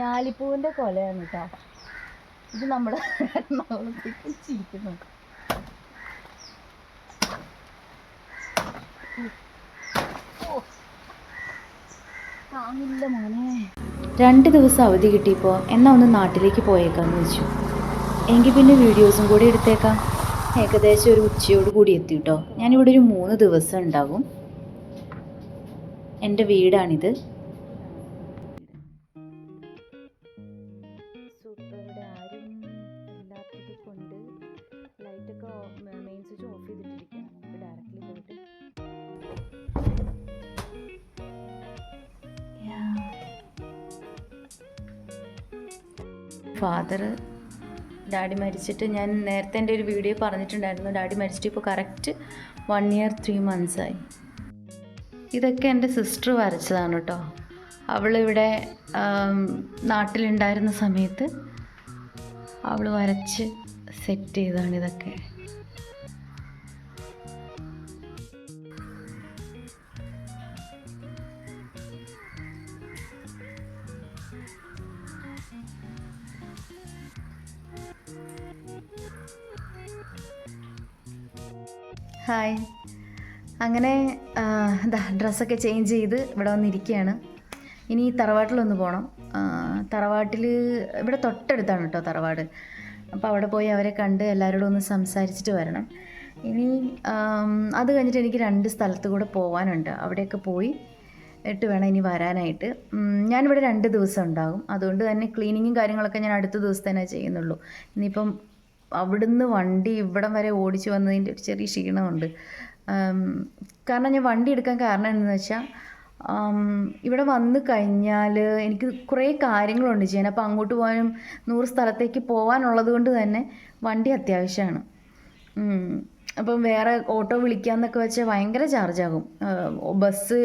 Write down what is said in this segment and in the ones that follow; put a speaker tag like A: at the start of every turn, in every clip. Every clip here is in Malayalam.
A: ഞാലിപ്പൂവിന്റെ കൊലയാണ് കേട്ടോ ഇത് നമ്മുടെ ചിരിക്കുന്നു. താങ്ങില്ല മോനെ.
B: രണ്ട് ദിവസം അവധി കിട്ടിയപ്പോൾ എന്നാ ഒന്ന് നാട്ടിലേക്ക് പോയേക്കാന്ന് വെച്ചു. എങ്കിൽ പിന്നെ വീഡിയോസും കൂടി എടുത്തേക്കാം. ഏകദേശം ഒരു ഉച്ചയോട് കൂടി എത്തി കേട്ടോ ഞാനിവിടെ ഒരു മൂന്ന് ദിവസം ഉണ്ടാകും എന്റെ വീടാണിത്. ഫാദർ ഡാഡി മരിച്ചിട്ട് ഞാൻ നേരത്തെ എന്റെ ഒരു വീഡിയോ പറഞ്ഞിട്ടുണ്ടായിരുന്നു. ഡാഡി മരിച്ചിട്ട് ഇപ്പോൾ കറക്റ്റ് വൺ ഇയർ ത്രീ ആയി. ഇതൊക്കെ എന്റെ സിസ്റ്റർ വരച്ചതാണ് കേട്ടോ. അവളിവിടെ നാട്ടിലുണ്ടായിരുന്ന സമയത്ത് അവൾ വരച്ച് സെറ്റ് ചെയ്തതാണ് ഇതൊക്കെ. ഹായ്. അങ്ങനെ എന്താ ഡ്രസ്സൊക്കെ ചേഞ്ച് ചെയ്ത് ഇവിടെ വന്നിരിക്കുകയാണ് ഇനി തറവാട്ടിലൊന്ന് പോകണം തറവാട്ടിൽ ഇവിടെ തൊട്ടടുത്താണ് കേട്ടോ തറവാട്. അപ്പോൾ അവിടെ പോയി അവരെ കണ്ട് എല്ലാവരോടും ഒന്ന് സംസാരിച്ചിട്ട് വരണം. ഇനി അത് കഴിഞ്ഞിട്ട് എനിക്ക് രണ്ട് സ്ഥലത്ത് കൂടെ പോകാനുണ്ട് അവിടെയൊക്കെ പോയി ഇട്ട് വേണം ഇനി വരാനായിട്ട്. ഞാനിവിടെ രണ്ട് ദിവസം ഉണ്ടാകും. അതുകൊണ്ട് തന്നെ ക്ലീനിങ്ങും കാര്യങ്ങളൊക്കെ ഞാൻ അടുത്ത ദിവസം തന്നെ ചെയ്യുന്നുള്ളൂ. ഇനിയിപ്പം അവിടുന്ന് വണ്ടി ഇവിടം വരെ ഓടിച്ചു വന്നതിന്റെ ഒരു ചെറിയ ക്ഷീണമുണ്ട് കാരണം ഞാൻ വണ്ടി എടുക്കാൻ കാരണം എന്താണെന്ന് വെച്ചാൽ ഇവിടെ വന്നു കഴിഞ്ഞാൽ എനിക്ക് കുറേ കാര്യങ്ങളുണ്ട് ചെയ്യാൻ അപ്പോൾ അങ്ങോട്ട് പോകാനും നൂറ് സ്ഥലത്തേക്ക് പോകാനുള്ളത് കൊണ്ട് തന്നെ വണ്ടി അത്യാവശ്യമാണ്. അപ്പം വേറെ ഓട്ടോ വിളിക്കാന്നൊക്കെ വെച്ചാൽ ഭയങ്കര ചാർജാകും. ബസ്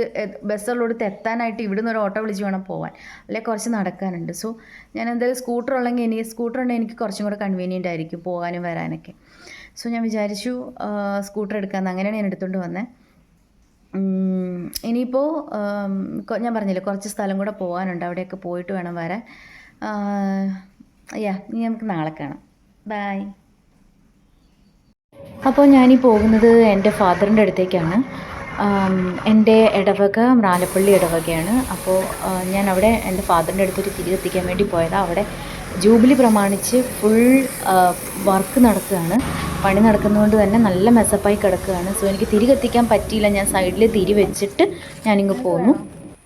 B: ബസ്സുള്ളടുത്ത് എത്താനായിട്ട് ഇവിടുന്ന് ഒരു ഓട്ടോ വിളിച്ച് വേണം പോകാൻ അല്ലെങ്കിൽ കുറച്ച് നടക്കാനുണ്ട്. സോ ഞാൻ എന്തായാലും സ്കൂട്ടർ ഉള്ളെങ്കിൽ എനിക്ക് സ്കൂട്ടർ ഉണ്ടെങ്കിൽ എനിക്ക് കുറച്ചും കൂടെ കൺവീനിയന്റ് ആയിരിക്കും പോകാനും വരാനൊക്കെ. സോ ഞാൻ വിചാരിച്ചു സ്കൂട്ടർ എടുക്കാമെന്ന് അങ്ങനെയാണ് ഞാൻ എടുത്തുകൊണ്ട് വന്നത് ഇനിയിപ്പോൾ ഞാൻ പറഞ്ഞില്ലേ കുറച്ച് സ്ഥലം കൂടെ പോകാനുണ്ട് അവിടെയൊക്കെ പോയിട്ട് വേണം വരാൻ. യാ ഇനി നമുക്ക് നാളെ കാണാം. ബൈ. അപ്പോൾ ഞാനീ പോകുന്നത് എന്റെ ഫാദറിന്റെ അടുത്തേക്കാണ്. എന്റെ ഇടവക മ്രാലപ്പള്ളി ഇടവകയാണ്. അപ്പോൾ ഞാൻ അവിടെ എന്റെ ഫാദറിന്റെ അടുത്തൊരു തിരി എത്തിക്കാൻ വേണ്ടി പോയതാണ് അവിടെ ജൂബിലി പ്രമാണിച്ച് ഫുൾ വർക്ക് നടക്കുകയാണ്. പണി നടക്കുന്നതുകൊണ്ട് തന്നെ നല്ല മെസ്സപ്പായി കിടക്കുകയാണ്. സോ എനിക്ക് തിരി കത്തിക്കാൻ പറ്റിയില്ല. ഞാൻ സൈഡിൽ തിരി വെച്ചിട്ട് ഞാനിങ്ങ് പോന്നു.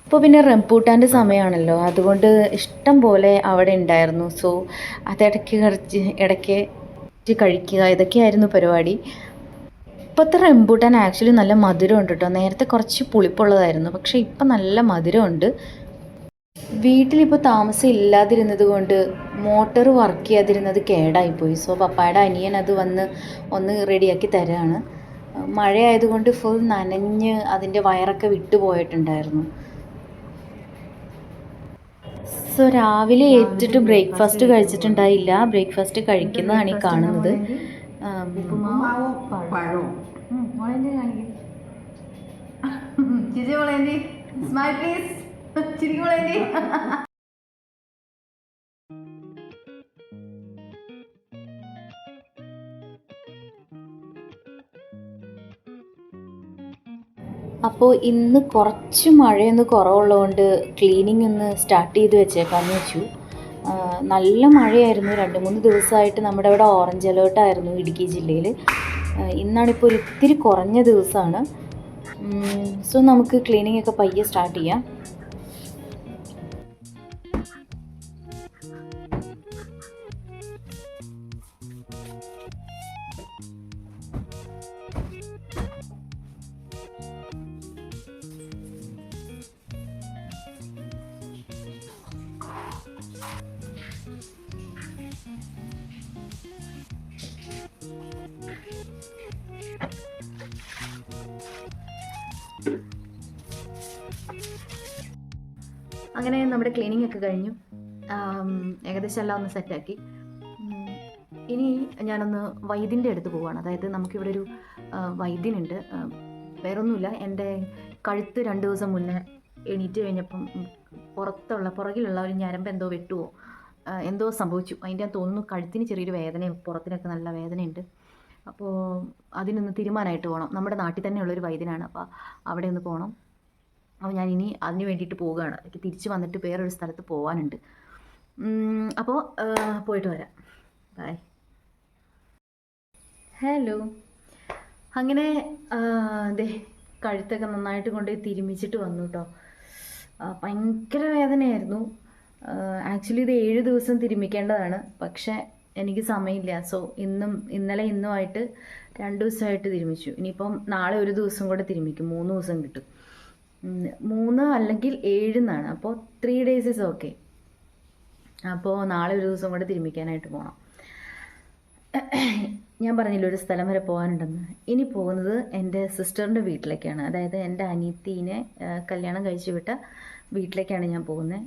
B: അപ്പോൾ പിന്നെ റംപൂട്ടാന്റെ സമയമാണല്ലോ. അതുകൊണ്ട് ഇഷ്ടം പോലെ അവിടെ ഉണ്ടായിരുന്നു. സോ അതിടയ്ക്ക് കുറച്ച് ഇടയ്ക്ക് ഇച്ചിരി കഴിക്കുക ഇതൊക്കെയായിരുന്നു പരിപാടി. ഇപ്പോഴത്തെ റംബൂട്ടാൻ ആക്ച്വലി നല്ല മധുരമുണ്ട് കേട്ടോ. നേരത്തെ കുറച്ച് പുളിപ്പുള്ളതായിരുന്നു പക്ഷേ ഇപ്പം നല്ല മധുരമുണ്ട്. വീട്ടിലിപ്പോൾ താമസം ഇല്ലാതിരുന്നത് കൊണ്ട് മോട്ടർ വർക്ക് ചെയ്യാതിരുന്നത് കേടായിപ്പോയി. സോ പപ്പായുടെ അനിയൻ അത് വന്ന് ഒന്ന് റെഡിയാക്കി തരാണ്. മഴയായതുകൊണ്ട് ഫുൾ നനഞ്ഞ് അതിന്റെ വയറൊക്കെ വിട്ടു പോയിട്ടുണ്ടായിരുന്നു സോ രാവിലെ ഏറ്റിട്ട് ബ്രേക്ക്ഫാസ്റ്റ് കഴിച്ചിട്ടുണ്ടായില്ല. ബ്രേക്ക്ഫാസ്റ്റ് കഴിക്കുന്നതാണ് ഈ കാണുന്നത്.
A: ചേച്ചി
B: അപ്പോൾ ഇന്ന് കുറച്ച് മഴയൊന്ന് കുറവുള്ളതുകൊണ്ട് ക്ലീനിങ് ഒന്ന് സ്റ്റാർട്ട് ചെയ്ത് വെച്ചേക്കാന്ന് വെച്ചു. നല്ല മഴയായിരുന്നു. രണ്ട് മൂന്ന് ദിവസമായിട്ട് നമ്മുടെ ഇവിടെ ഓറഞ്ച് അലേർട്ടായിരുന്നു ഇടുക്കി ജില്ലയിൽ ഇന്നാണിപ്പോൾ ഒരു ഇത്തിരി കുറഞ്ഞ ദിവസമാണ്. സോ നമുക്ക് ക്ലീനിങ് ഒക്കെ പയ്യെ സ്റ്റാർട്ട് ചെയ്യാം.
A: അങ്ങനെ നമ്മുടെ ക്ലീനിങ് ഒക്കെ കഴിഞ്ഞു. ഏകദേശം എല്ലാം ഒന്ന് സെറ്റാക്കി ഇനി ഞാനൊന്ന് വൈദ്യന്റെ അടുത്ത് പോവാണ്. അതായത് നമുക്കിവിടെ ഒരു വൈദ്യനുണ്ട്. വേറൊന്നുമില്ല. എന്റെ കഴുത്ത് രണ്ട് ദിവസം മുന്നേ
B: എണീറ്റ് കഴിഞ്ഞപ്പം പുറത്തുള്ള പുറകിലുള്ള ഒരു ഞരമ്പ് എന്തോ വെട്ടുവോ എന്തോ സംഭവിച്ചു. അതിന്റെ തോന്നുന്നു കഴുത്തിന് ചെറിയൊരു വേദനയും പുറത്തിനൊക്കെ നല്ല വേദനയുണ്ട്. അപ്പോൾ അതിനൊന്ന് തീരുമാനമായിട്ട് പോകണം നമ്മുടെ നാട്ടിൽ തന്നെയുള്ളൊരു വൈദ്യനാണ്. അപ്പോൾ അവിടെ ഒന്ന് പോകണം അപ്പോൾ ഞാൻ ഇനി അതിന് വേണ്ടിയിട്ട് പോവുകയാണ്. എനിക്ക് തിരിച്ച് വന്നിട്ട് വേറൊരു സ്ഥലത്ത് പോകാനുണ്ട് അപ്പോൾ പോയിട്ട് വരാം. ബൈ ഹലോ അങ്ങനെ ദേ കഴുത്തൊക്കെ നന്നായിട്ട് കൊണ്ടുപോയി തിരുമിച്ചിട്ട് വന്നു കേട്ടോ ഭയങ്കര വേദനയായിരുന്നു. ആക്ച്വലി ഇത് ഏഴ് ദിവസം തിരുമിക്കേണ്ടതാണ് പക്ഷേ എനിക്ക് സമയമില്ല. സോ ഇന്നും ഇന്നലെ ഇന്നുമായിട്ട് രണ്ട് ദിവസമായിട്ട് തിരുമിച്ചു. ഇനിയിപ്പം നാളെ ഒരു ദിവസം കൂടെ തിരുമിക്കും. മൂന്ന് ദിവസം കിട്ടും. മൂന്ന് അല്ലെങ്കിൽ ഏഴ് എന്നാണ്. അപ്പോൾ ത്രീ ഡേയ്സ് ഇസ് ഓക്കെ അപ്പോൾ നാളെ ഒരു ദിവസം കൂടെ തിരുമിക്കാനായിട്ട് പോകണം ഞാൻ പറഞ്ഞില്ല ഒരു സ്ഥലം വരെ പോകാനുണ്ടെന്ന്. ഇനി പോകുന്നത് എന്റെ സിസ്റ്ററിന്റെ വീട്ടിലേക്കാണ്. അതായത് എന്റെ അനിയത്തീനെ കല്യാണം കഴിച്ചു വിട്ട വീട്ടിലേക്കാണ് ഞാൻ പോകുന്നത്.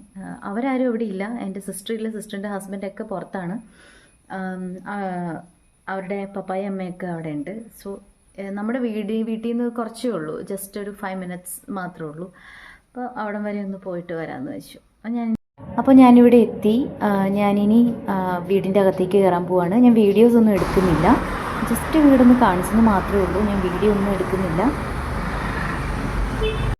B: അവരാരും ഇവിടെ ഇല്ല. എന്റെ സിസ്റ്ററില്ല സിസ്റ്ററിന്റെ ഹസ്ബൻഡൊക്കെ പുറത്താണ്. അവരുടെ പപ്പായ അമ്മയൊക്കെ അവിടെ ഉണ്ട്. സോ നമ്മുടെ വീട് വീട്ടിൽ നിന്ന് കുറച്ചേ ഉള്ളൂ. ജസ്റ്റ് ഒരു ഫൈവ് മിനിറ്റ്സ് മാത്രമേ ഉള്ളൂ. അപ്പോൾ അവിടം വരെ ഒന്ന് പോയിട്ട് വരാമെന്ന് വെച്ചു. അപ്പോൾ ഞാൻ അപ്പോൾ ഞാനിവിടെ എത്തി. ഞാനിനി വീടിന്റെ അകത്തേക്ക് കയറാൻ പോവാണ്. ഞാൻ വീഡിയോസ് ഒന്നും എടുക്കുന്നില്ല. ജസ്റ്റ് വീടൊന്ന് കാണിച്ചെന്ന് മാത്രമേ ഉള്ളൂ. ഞാൻ വീഡിയോ ഒന്നും എടുക്കുന്നില്ല.